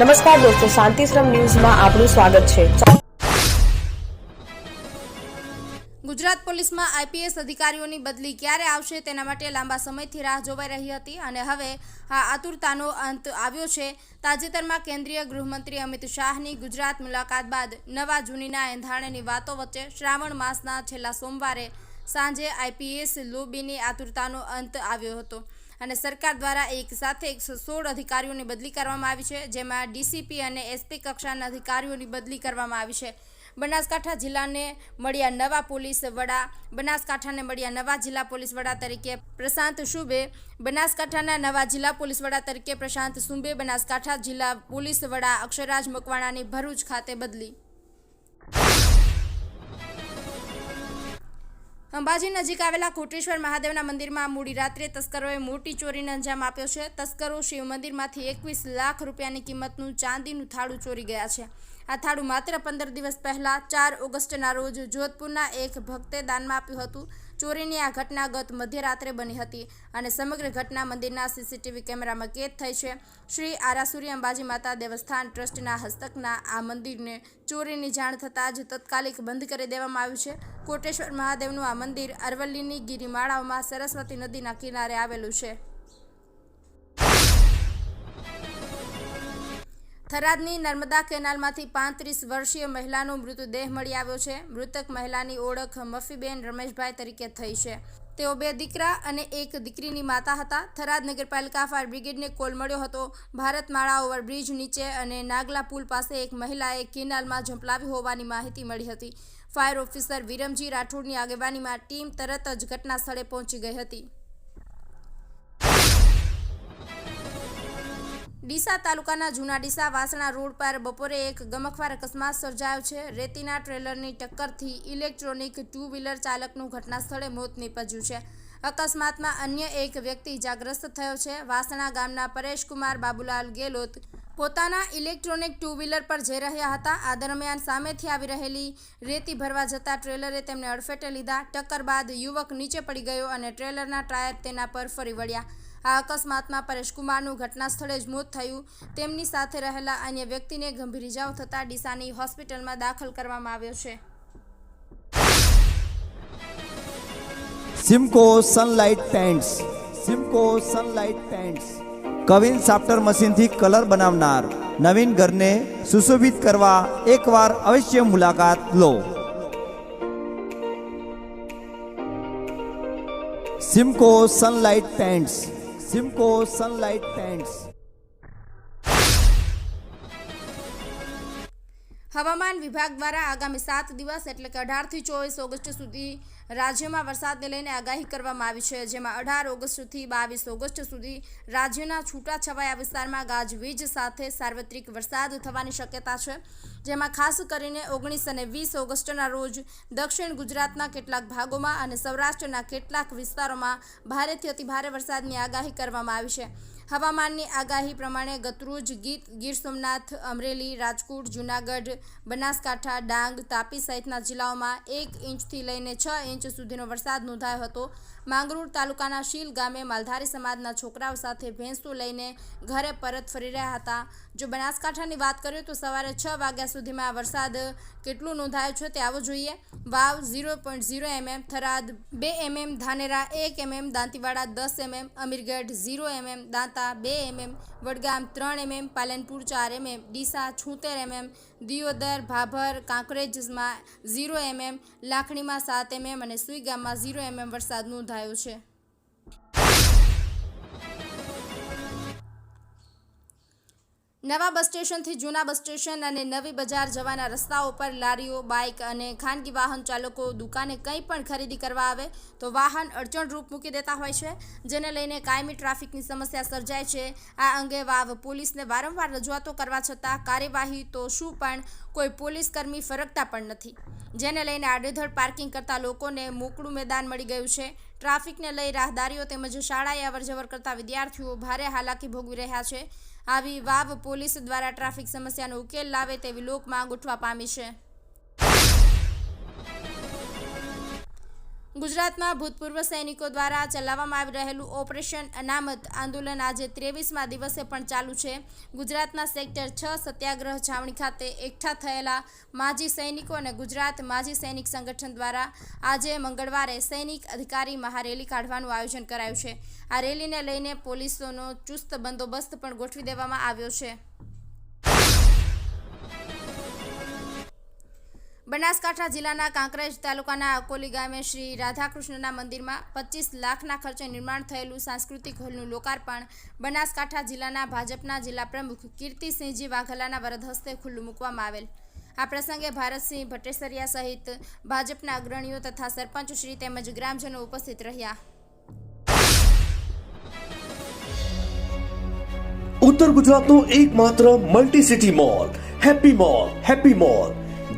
નમસ્કાર દોસ્તો શાંતિશ્રમ ન્યૂઝમાં આપનું સ્વાગત છે. ગુજરાત પોલીસમાં આઈપીએસ અધિકારીઓની બદલી ક્યારે આવશે તેના માટે લાંબા સમયથી રાહ જોવાઈ રહી હતી અને હવે આ આતુરતાનો અંત આવ્યો છે. તાજેતરમાં કેન્દ્રીય ગૃહમંત્રી અમિત શાહની ગુજરાત મુલાકાત બાદ નવા જૂનીના એંધાણેની વાતો વચ્ચે શ્રાવણ માસના છેલ્લા સોમવારે સાંજે આઈપીએસ લોબીની આતુરતાનો અંત આવ્યો હતો. અને સરકાર દ્વારા એક સાથે એકસો સોળ અધિકારીઓની બદલી કરવામાં આવી છે, જેમાં ડીસીપી અને એસપી કક્ષાના અધિકારીઓની બદલી કરવામાં આવી છે. બનાસકાંઠા જિલ્લાને મળ્યા નવા પોલીસ વડા, બનાસકાંઠાને મળ્યા નવા જિલ્લા પોલીસ વડા તરીકે પ્રશાંત શુભે, બનાસકાંઠાના નવા જિલ્લા પોલીસ વડા તરીકે પ્રશાંત સુંબે બનાસકાંઠા જિલ્લા પોલીસ વડા અક્ષરાજ મકવાણાની ભરૂચ ખાતે બદલી. અંબાજી નજીક આવેલા કોટેશ્વર મહાદેવના મંદિરમાં મોડી રાત્રે તસ્કરોએ મોટી ચોરીને અંજામ આપ્યો છે. તસ્કરો શિવ મંદિરમાંથી એકવીસ લાખ રૂપિયાની કિંમતનું ચાંદીનું થાળું ચોરી ગયા છે. આ થાળું માત્ર પંદર દિવસ પહેલા ચાર ઓગસ્ટના રોજ જોધપુરના એક ભક્તે દાનમાં આપ્યું હતું. ચોરીની આ ઘટના ગત મધ્યરાત્રે બની હતી અને સમગ્ર ઘટના મંદિરના સીસીટીવી કેમેરામાં કેદ થઈ છે. શ્રી આરાસુરી અંબાજી માતા દેવસ્થાન ટ્રસ્ટના હસ્તકના આ મંદિરને ચોરીની જાણ થતાં જ તત્કાલિક બંધ કરી દેવામાં આવ્યું છે. કોટેશ્વર મહાદેવનું આ મંદિર અરવલ્લીની ગિરિમાળાઓમાં સરસ્વતી નદીના કિનારે આવેલું છે. થરાદની નર્મદા કેનાલમાંથી પાંત્રીસ વર્ષીય મહિલાનો મૃતદેહ મળી આવ્યો છે. મૃતક મહિલાની ઓળખ મફીબેન રમેશભાઈ તરીકે થઈ છે. તેઓ બે દીકરા અને એક દીકરીની માતા હતા. થરાદ નગરપાલિકા ફાયર બ્રિગેડને કોલ મળ્યો હતો. ભારતમાળા ઓવરબ્રિજ નીચે અને નાગલા પુલ પાસે એક મહિલાએ કેનાલમાં ઝંપલાવી હોવાની માહિતી મળી હતી. ફાયર ઓફિસર વિરમજી રાઠોડની આગેવાનીમાં ટીમ તરત જ ઘટના સ્થળે પહોંચી ગઈ હતી. ડીસા તાલુકાના જૂના ડીસા વાસણા રોડ પર બપોરે એક ગમખવાર અકસ્માત સર્જાયો છે. રેતીના ટ્રેલરની ટક્કરથી ઇલેક્ટ્રોનિક ટુ વ્હીલર ચાલકનું ઘટના સ્થળે મોત નીપજ્યું છે. અકસ્માતમાં અન્ય એક વ્યક્તિ ઇજાગ્રસ્ત થયો છે. વાસણા ગામના પરેશકુમાર બાબુલાલ ગેલોત પોતાના ઇલેક્ટ્રોનિક ટુ વ્હીલર પર જઈ રહ્યા હતા. આ દરમિયાન સામેથી આવી રહેલી રેતી ભરવા જતા ટ્રેલરે તેમને અડફેટે લીધા. ટક્કર બાદ યુવક નીચે પડી ગયો અને ટ્રેલરના ટાયર તેના પર ફરી વળ્યા. આ અકસ્માતમાં પરેશકુમારનું ઘટના સ્થળે જ મોત થયું. તેમની સાથે રહેલા અન્ય વ્યક્તિને ગંભીર ઇજાઓ થતાં ડીસાની હોસ્પિટલમાં દાખલ કરવામાં આવ્યો છે. Simco sunlight paints Simco sunlight paints queen સાફ્ટર મશીનથી કલર બનાવનાર નવીન ઘરને સુશોભિત કરવા એકવાર અવશ્ય મુલાકાત લો. Simco sunlight paints Simco sunlight tents હવામાન વિભાગ દ્વારા આગામી સાત દિવસ એટલે કે અઢારથી ચોવીસ ઓગસ્ટ સુધી રાજ્યમાં વરસાદને લઈને આગાહી કરવામાં આવી છે, જેમાં અઢાર ઓગસ્ટથી બાવીસ ઓગસ્ટ સુધી રાજ્યના છૂટાછવાયા વિસ્તારમાં ગાજવીજ સાથે સાર્વત્રિક વરસાદ થવાની શક્યતા છે, જેમાં ખાસ કરીને ઓગણીસ અને વીસ ઓગસ્ટના રોજ દક્ષિણ ગુજરાતના કેટલાક ભાગોમાં અને સૌરાષ્ટ્રના કેટલાક વિસ્તારોમાં ભારેથી અતિભારે વરસાદની આગાહી કરવામાં આવી છે. હવામાનની આગાહી પ્રમાણે ગતરોજ ગીત, ગીર સોમનાથ, અમરેલી, રાજકોટ, જૂનાગઢ, બનાસકાંઠા, ડાંગ, તાપી સહિતના જિલ્લાઓમાં એક ઇંચથી લઈને છ ઇંચ સુધીનો વરસાદ નોંધાયો હતો. માંગરોળ તાલુકાના શીલ ગામે માલધારી સમાજના છોકરાઓ સાથે ભેંસો લઈને ઘરે પરત ફરી રહ્યા હતા. જો બનાસકાંઠાની વાત કરીએ તો સવારે છ વાગ્યા સુધીમાં વરસાદ કેટલું નોંધાયો છે તે આવો જોઈએ. Vav zero point zero MM, Tharad બે એમએમ, ધાનેરા એક એમએમ, દાંતીવાડા દસ MM, Amirgadh zero MM, Danta બે એમએમ, વડગામ ત્રણ એમએમ, પાલનપુર ચાર એમએમ, ડીસા છોતેર એમએમ દિયોદર, ભાભર કાંકરેજમાં ઝીરો એમએમ લાખણીમાં સાત એમએમ અને સુઈગામમાં ઝીરો એમએમ વરસાદ નોંધાયો છે. નવા બસ સ્ટેશનથી જૂના બસ સ્ટેશન અને નવી બજાર જવાના રસ્તાઓ પર લારીઓ, બાઇક અને ખાનગી વાહન ચાલકો દુકાને કંઈ પણ ખરીદી કરવા આવે તો વાહન અડચણરૂપ મૂકી દેતા હોય છે, જેને લઈને કાયમી ટ્રાફિકની સમસ્યા સર્જાય છે. આ અંગે વાવ પોલીસને વારંવાર રજૂઆતો કરવા છતાં કાર્યવાહી તો શું પણ કોઈ પોલીસ કર્મી ફરકતા પણ નથી. જેને લઈને આડેધડ પાર્કિંગ કરતા લોકોને મોકળું મેદાન મળી ગયું છે. ટ્રાફિકને લઈ રાહદારીઓ તેમજ શાળાએ અવરજવર કરતા વિદ્યાર્થીઓ ભારે હાલાકી ભોગવી રહ્યા છે. આવી વાવ પોલીસ દ્વારા ટ્રાફિક સમસ્યાનો ઉકેલ લાવે તેવી લોકમાં ઉઠવા પામી છે. ગુજરાતમાં ભૂતપૂર્વ સૈનિકો દ્વારા ચલાવવામાં આવી રહેલું ઓપરેશન અનામત આંદોલન આજે ત્રેવીસમા દિવસે પણ ચાલુ છે. ગુજરાતના સેક્ટર છ સત્યાગ્રહ છાવણી ખાતે એકઠા થયેલા માજી સૈનિકો અને ગુજરાત માજી સૈનિક સંગઠન દ્વારા આજે મંગળવારે સૈનિક અધિકારી મહારેલી કાઢવાનું આયોજન કરાયું છે. આ રેલીને લઈને પોલીસોનો ચુસ્ત બંદોબસ્ત પણ ગોઠવી દેવામાં આવ્યો છે. બનાસકાંઠા જિલ્લાના કાંકરેજ તાલુકાના અકોલી ગામે શ્રી રાધાકૃષ્ણના મંદિરમાં પચીસ લાખના ખર્ચે નિર્માણ થયેલું સાંસ્કૃતિક હોલનું લોકાર્પણ બનાસકાંઠા જિલ્લાના ભાજપના જિલ્લા પ્રમુખ કીર્તિસિંહજી વાઘલાના વરદ હસ્તે ખુલ્લું મૂકવામાં આવેલ. આ પ્રસંગે ભારતસિંહ ભટ્ટેસરિયા સહિત ભાજપના અગ્રણીઓ તથા સરપંચશ્રી તેમજ ગ્રામજનો ઉપસ્થિત રહ્યા. ઉત્તર ગુજરાતનો એકમાત્ર multi city mall happy mall happy mall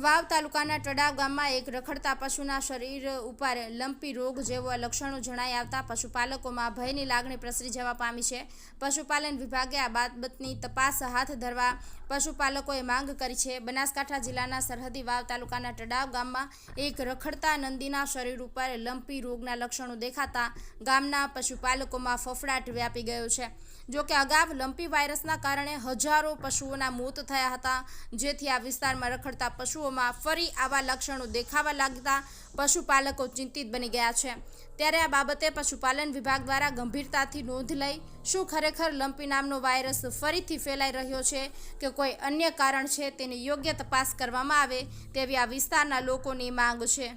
વાવ તાલુકાના ટડાવ ગામમાં એક રખડતા પશુના શરીર ઉપર લંપી રોગ જેવા લક્ષણો જણાઈ આવતા પશુપાલકોમાં ભયની લાગણી પ્રસરી જવા પામી છે. પશુપાલન વિભાગે આ બાબતની તપાસ હાથ ધરવા પશુપાલકોએ માંગ કરી છે. બનાસકાંઠા જિલ્લાના સરહદી વાવ તાલુકાના ટડાવ ગામમાં એક રખડતા નંદીના શરીર ઉપર લંપી રોગના લક્ષણો દેખાતા ગામના પશુપાલકોમાં ફફડાટ વ્યાપી ગયો છે. જોકે અગાઉ લંપી વાયરસના કારણે હજારો પશુઓના મોત થયા હતા. જેથી આ વિસ્તારમાં રખડતા પશુઓમાં ફરી આવા લક્ષણો દેખાવા લાગતા પશુપાલકો ચિંતિત બની ગયા છે. ત્યારે આ બાબતે પશુપાલન વિભાગ દ્વારા ગંભીરતાથી નોંધ લઈ શું ખરેખર લંપી નામનો વાયરસ ફરીથી ફેલાઈ રહ્યો છે કે કોઈ અન્ય કારણ છે તેની યોગ્ય તપાસ કરવામાં આવે તેવી આ વિસ્તારના લોકોની માંગ છે.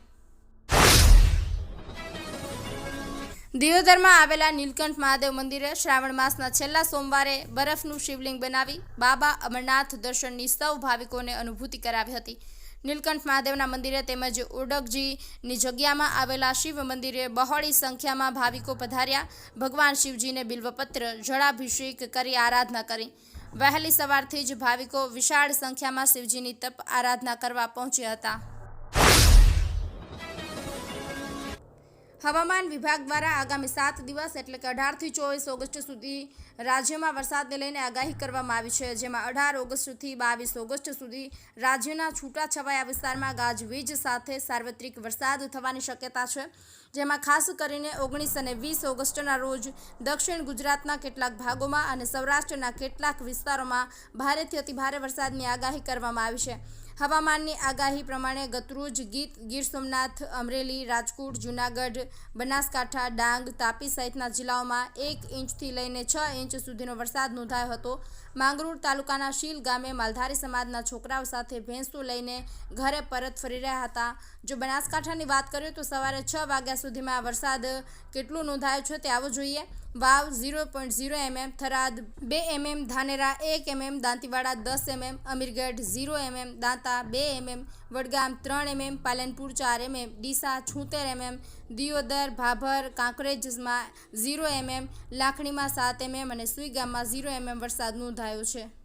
દિયોદરમાં આવેલા નીલકંઠ મહાદેવ મંદિરે શ્રાવણ માસના છેલ્લા સોમવારે બરફનું શિવલિંગ બનાવી બાબા અમરનાથ દર્શનની સૌ ભાવિકોને અનુભૂતિ કરાવી હતી. નીલકંઠ મહાદેવના મંદિરે તેમજ ઓડકજીની જગ્યામાં આવેલા શિવ મંદિરે બહોળી સંખ્યામાં ભાવિકો પધાર્યા. ભગવાન શિવજીને બિલ્વપત્ર, જળાભિષેક કરી આરાધના કરી. વહેલી સવારથી જ ભાવિકો વિશાળ સંખ્યામાં શિવજીની તપ આરાધના કરવા પહોંચ્યા હતા. હવામાન વિભાગ દ્વારા આગામી સાત દિવસ, એટલે કે અઢારથી ચોવીસ ઓગસ્ટ સુધી રાજ્યમાં વરસાદને લઈને આગાહી કરવામાં આવી છે, જેમાં અઢાર ઓગસ્ટથી બાવીસ ઓગસ્ટ સુધી રાજ્યના છૂટાછવાયા વિસ્તારમાં ગાજવીજ સાથે સાર્વત્રિક વરસાદ થવાની શક્યતા છે. જેમાં ખાસ કરીને ઓગણીસ અને વીસ ઓગસ્ટના રોજ દક્ષિણ ગુજરાતના કેટલાક ભાગોમાં અને સૌરાષ્ટ્રના કેટલાક વિસ્તારોમાં ભારેથી અતિભારે વરસાદની આગાહી કરવામાં આવી છે. હવામાનની આગાહી પ્રમાણે ગતરોજ ગીત, ગીર સોમનાથ, અમરેલી, રાજકોટ, જૂનાગઢ, બનાસકાંઠા, ડાંગ, તાપી સહિતના જિલ્લાઓમાં એક ઇંચથી લઈને છ ઇંચ સુધીનો વરસાદ નોંધાયો હતો. માંગરોળ તાલુકાના શીલ ગામે માલધારી સમાજના છોકરાઓ સાથે ભેંસો લઈને ઘરે પરત ફરી રહ્યા હતા. જો બનાસકાંઠાની વાત કરીએ તો સવારે છ વાગ્યા સુધીમાં વરસાદ કેટલો નોંધાયો છે તે આવો જોઈએ. Vav zero point zero MM, Tharad બે એમએમ, ધાનેરા એક એમએમ, દાંતીવાડા દસ MM, Amirgadh zero MM, Danta બે એમએમ, વડગામ ત્રણ એમએમ, પાલનપુર ચાર એમએમ, ડીસા છોતેર એમએમ, દિયોદર, ભાભર કાંકરેજમાં ઝીરો એમએમ, લાખણીમાં સાત એમએમ અને સુઈગામમાં ઝીરો એમએમ વરસાદ નોંધાયો છે.